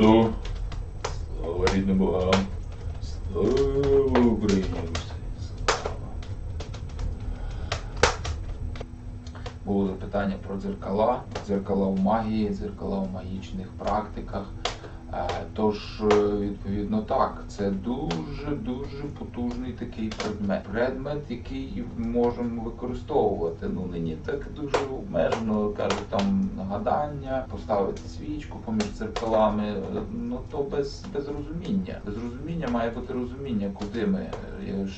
народу! Слава рідним богам! Слава Україні! Слава! Було запитання про дзеркала, дзеркала в магії, дзеркала в магічних практиках. Е, Тож, е, відповідно, так, це дуже дуже потужний такий предмет. Предмет, який можемо використовувати. Ну нині так дуже обмежено кажуть там гадання, поставити свічку поміж дзеркалами. е, Ну то без, без розуміння. Без розуміння має бути розуміння, куди ми,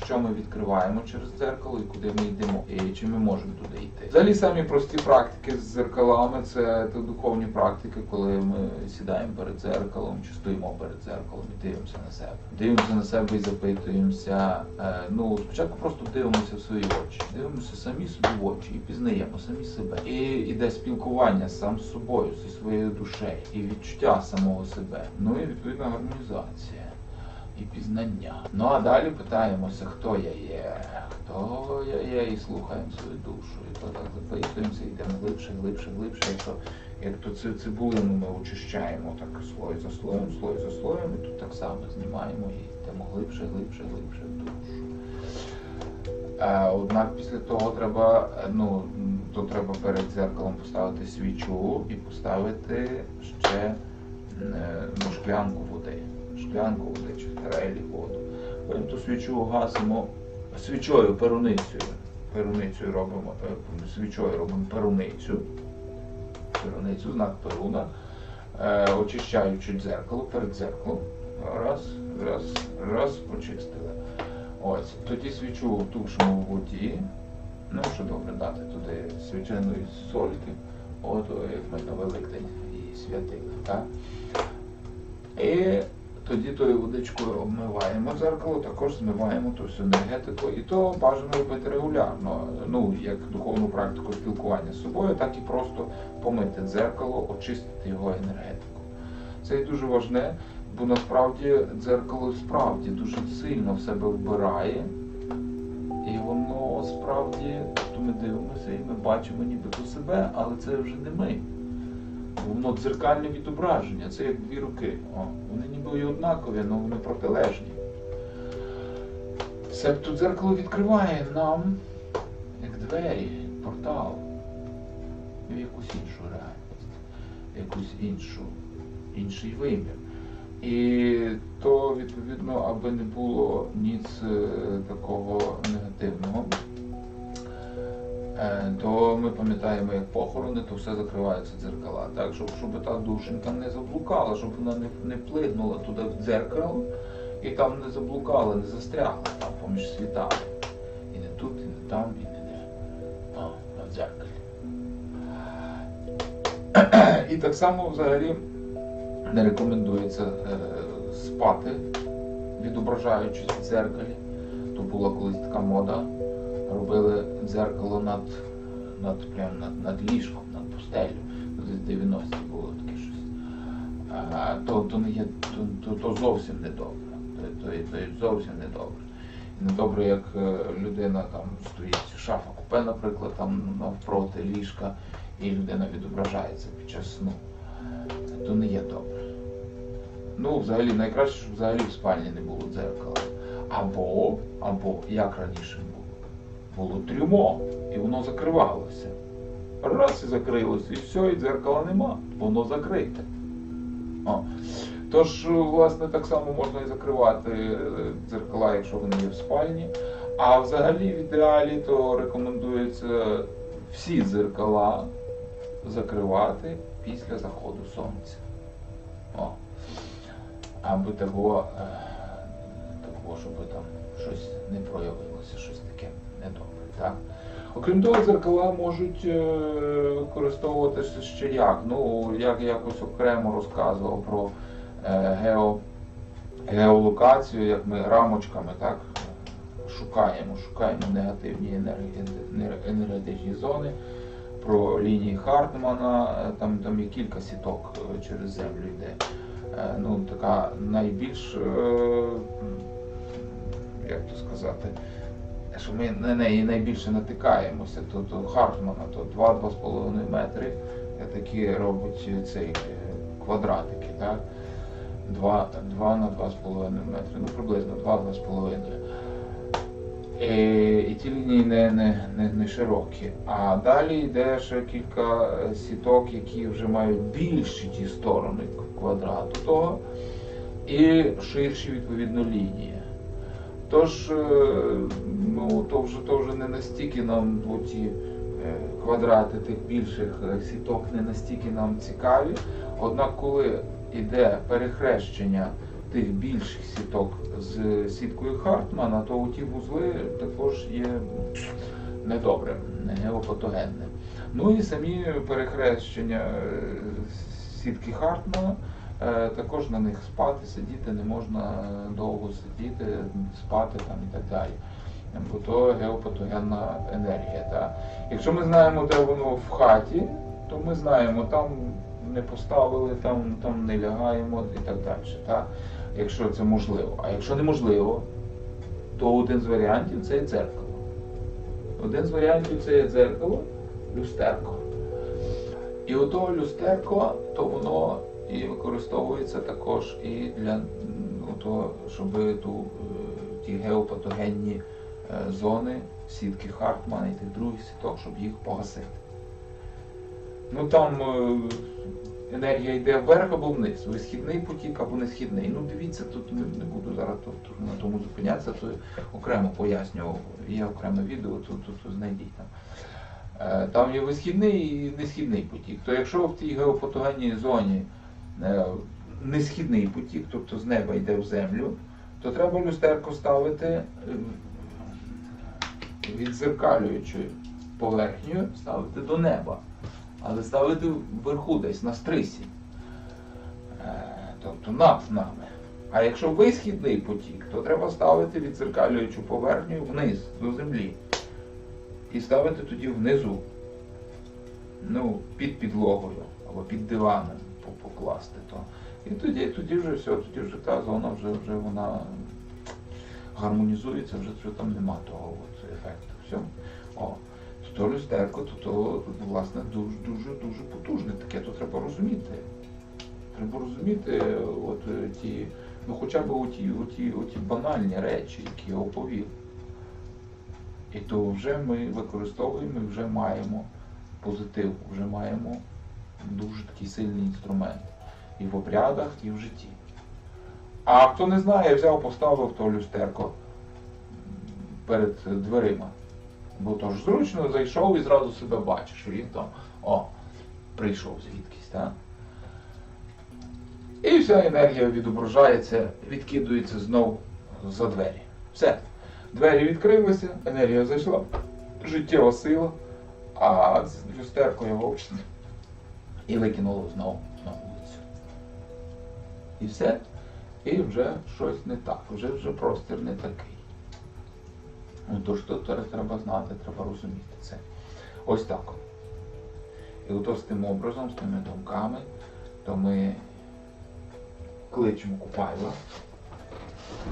що ми відкриваємо через дзеркало і куди ми йдемо, і чи ми можемо туди йти. Взагалі самі прості практики з дзеркалами це духовні практики, коли ми сідаємо перед дзеркалом чи стоїмо перед дзеркалом і дивимося на себе. Дивимося на себе і запитуємося. Е, ну спочатку просто дивимося в свої очі, дивимося самі собі в очі і пізнаємо самі себе. І іде спілкування сам з собою, зі своєю душею, і відчуття самого себе. Ну і відповідна гармонізація і пізнання. Ну а далі питаємося, хто я є, хто я є, і слухаємо свою душу. І то так запитуємося, йдемо глибше, глибше, глибше. Як то, як то цю цибулину ми очищаємо так слой за слоєм, слой за слоєм, і тут так само знімаємо і йдемо глибше, глибше, глибше в душу. Е, Однак після того треба, ну, то треба перед дзеркалом поставити свічу і поставити ще е, ну, шклянку води. Шклянку води чи тарелі воду. Потім ту свічу гасимо свічою, перуницею. Перуницею робимо, е, свічою робимо перуницю. Перуницю, знак перуна, е, очищаючи дзеркало перед дзеркалом. Раз, раз, раз, почистили. Ось, тоді свічу тушимо в воді. Ну, що добре дати туди свяченої сольки, от як ми на Великдень і святили. Так? І тоді тою водичкою обмиваємо дзеркало, також змиваємо ту всю енергетику. І то бажано робити регулярно. Ну, як духовну практику спілкування з собою, так і просто помити дзеркало, очистити його енергетику. Це і дуже важне, бо насправді дзеркало справді дуже сильно в себе вбирає. І воно справді, тобто ми дивимося і ми бачимо нібито себе, але це вже не ми. Воно дзеркальне відображення, це як дві руки. О, вони ніби і однакові, але вони протилежні. Себто дзеркало відкриває нам, як двері, портал в якусь іншу реальність, якусь іншу, інший вимір. І то, відповідно, аби не було ніц е, такого негативного, то ми пам'ятаємо, як похорони, то все закриваються дзеркала. Так, щоб, щоб та душенька не заблукала, щоб вона не, не плигнула туди в дзеркало і там не заблукала, не застрягла там поміж світами. І не тут, і не там, і не де. А, а в дзеркалі. І так само взагалі не рекомендується е, спати, відображаючись в дзеркалі. То була колись така мода. Робили дзеркало над, над, прям над, над ліжком, над постелю. Десь 90-ті було таке щось. А, то, то, не є, то, то, то зовсім не добре. То, то, то зовсім не добре. І не як е, людина там стоїть шафа купе, наприклад, там навпроти ліжка, і людина відображається під час сну. То не є добре. Ну, взагалі, найкраще, щоб взагалі в спальні не було дзеркала. Або, або, як раніше було, трюмо, і воно закривалося. Раз і закрилося, і все, і дзеркала нема, воно закрите. О. Тож, власне, так само можна і закривати е, дзеркала, якщо вони є в спальні. А взагалі в ідеалі то рекомендується всі дзеркала закривати після заходу сонця. О. Аби того, е, того, щоб там щось не недобре. Так? Окрім того, дзеркала можуть е, використовуватися ще як. Ну, як якось окремо розказував про е, гео, геолокацію, як ми рамочками так, шукаємо, шукаємо негативні енергетичні зони, про лінії Хартмана, е, там, там є кілька сіток через землю йде. Ну, така найбільш, як то сказати, що ми на неї найбільше натикаємося, то Хартмана, то 2-2,5 метри, е, такі робить цей е, квадратики. Так? 2, 2 на 2,5 метри, ну приблизно 2-2,5. І, і ті лінії не, не, не, не широкі. А далі йде ще кілька е, сіток, які вже мають більші ті сторони квадрату того, і ширші відповідно лінії. Тож, е, ну, то вже, то вже не настільки нам ті е, квадрати тих більших е, сіток не настільки нам цікаві. Однак, коли йде перехрещення тих більших сіток з сіткою Хартмана, то ті вузли також є недобрим, не геопатогенним. Ну і самі перехрещення сітки Хартмана. Е, Також на них спати, сидіти не можна е, довго сидіти, спати там і так далі. Бо то геопатогенна енергія. Та. Якщо ми знаємо, де воно в хаті, то ми знаємо, там не поставили, там, там не лягаємо і так далі. Та. Якщо це можливо. А якщо неможливо, то один з варіантів це є дзеркало. Один з варіантів це є дзеркало, люстерко. І ото люстерко, то воно і використовується також і для м, ото, щоб ту, е, ті геопатогенні е, зони, сітки Хартмана і тих других сіток, щоб їх погасити. Ну там е, енергія йде вверх або вниз, висхідний потік або несхідний. Ну дивіться, тут не, буду зараз тут, на тому зупинятися, то окремо пояснював. Є окреме відео, тут, тут, тут знайдіть там. Там є висхідний і несхідний потік. То якщо в тій геопатогенній зоні несхідний потік, тобто з неба йде в землю, то треба люстерко ставити е, відзеркалюючи поверхню, ставити до неба, але ставити вверху десь на стрисі, Е, тобто над нами. А якщо висхідний потік, то треба ставити відзеркалюючу поверхню вниз до землі. І ставити тоді внизу, ну, під підлогою або під диваном покласти то. І тоді, тоді вже все, тоді вже та зона вже, вже вона гармонізується, вже, вже там нема того от ефекту. Все. О, то, люстерко, то, то власне дуже дуже дуже потужне таке, то треба розуміти. Треба розуміти от ті, ну хоча б оті, оті, оті банальні речі, які я оповів. І то вже ми використовуємо і вже маємо позитив, вже маємо дуже такий сильний інструмент. І в обрядах, і в житті. А хто не знає, взяв, поставив то люстерко перед дверима. Бо то ж зручно зайшов і зразу себе бачиш, він там о, прийшов звідкись. так? І вся енергія відображається, відкидується знов за двері. Все. Двері відкрилися, енергія зайшла, життєва сила, а люстерко його і викинуло знову на вулицю. І все. І вже щось не так, вже вже простір не такий. Ну, то ж тут треба знати, треба розуміти це. Ось так. І ото з тим образом, з тими думками, то ми кличемо Купайла.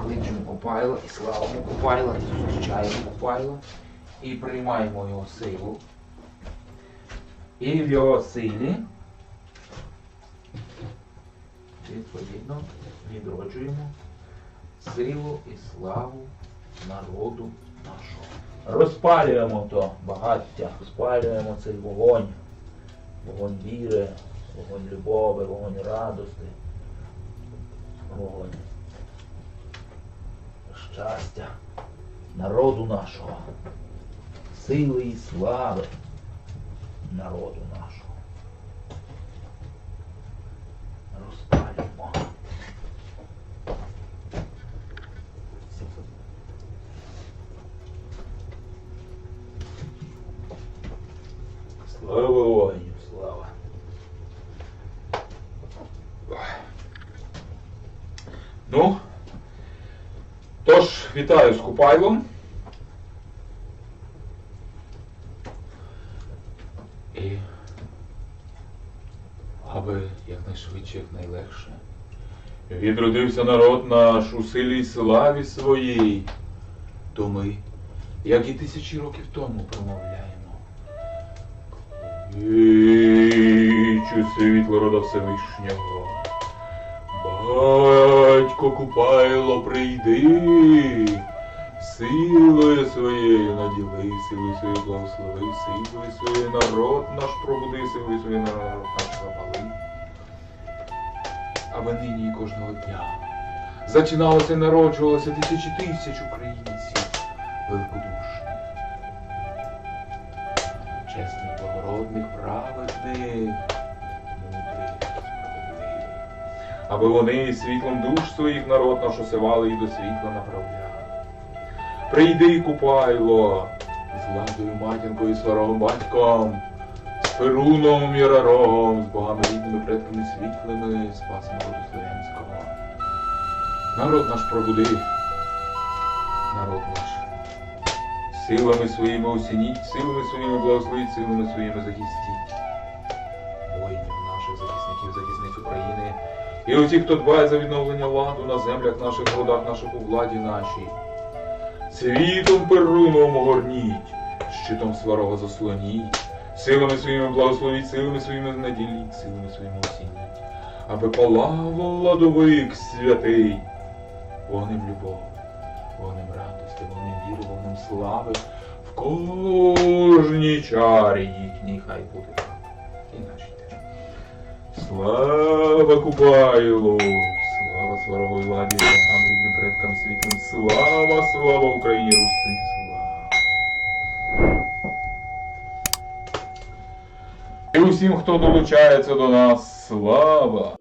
Кличемо Купайла і славимо Купайла, і зустрічаємо Купайла, і приймаємо його силу. І в його силі відповідно відроджуємо силу і славу народу нашого. Розпалюємо то багаття, розпалюємо цей вогонь, вогонь віри, вогонь любові, вогонь радости, вогонь щастя народу нашого, сили і слави народу нашого. Розпалюємо. Слава воїнів, слава. Ну, тож, вітаю з Купайлом. І аби якнайшвидше, якнайлегше. Відродився народ наш у силі й славі своїй, то ми, як і тисячі років тому, промовляємо. Вічу світло рода Всевишнього, батько Купайло, прийди. Силою своєю наділи, силою своєю благослови, силою своєю народ наш пробуди, силою своєю народ наш запали. Аби нині кожного дня зачиналося і народжувалося тисячі тисяч українців великодушних, чесних, благородних, праведних, Аби вони світлом душ своїх народ наш осивали і до світла направляли. Прийди, Купайло, з владою матінкою, сварогом батьком, з Перуном і Раром, з богами рідними, предками світлими, спасом роду Слов'янського. Народ наш пробуди, народ наш. Силами своїми осініть, силами своїми благословіть, силами своїми захистіть. Воїнів наших захисників, захисниць України. І усіх, хто дбає за відновлення ладу на землях наших, родах наших у владі нашій. Світом перуном огорніть, щитом сварога заслоніть, силами своїми благословіть, силами своїми наділіть, силами своїми осініть, аби палав ладовик святий, вогнем любов, вогнем радости, вогнем віри, вогнем слави, в кожній чарі їхній хай буде. І нашій. Слава Купайлу! Слава сварової владі, нам рідним предкам світлим, слава, слава Україні Руси, слава. І усім, хто долучається до нас, слава!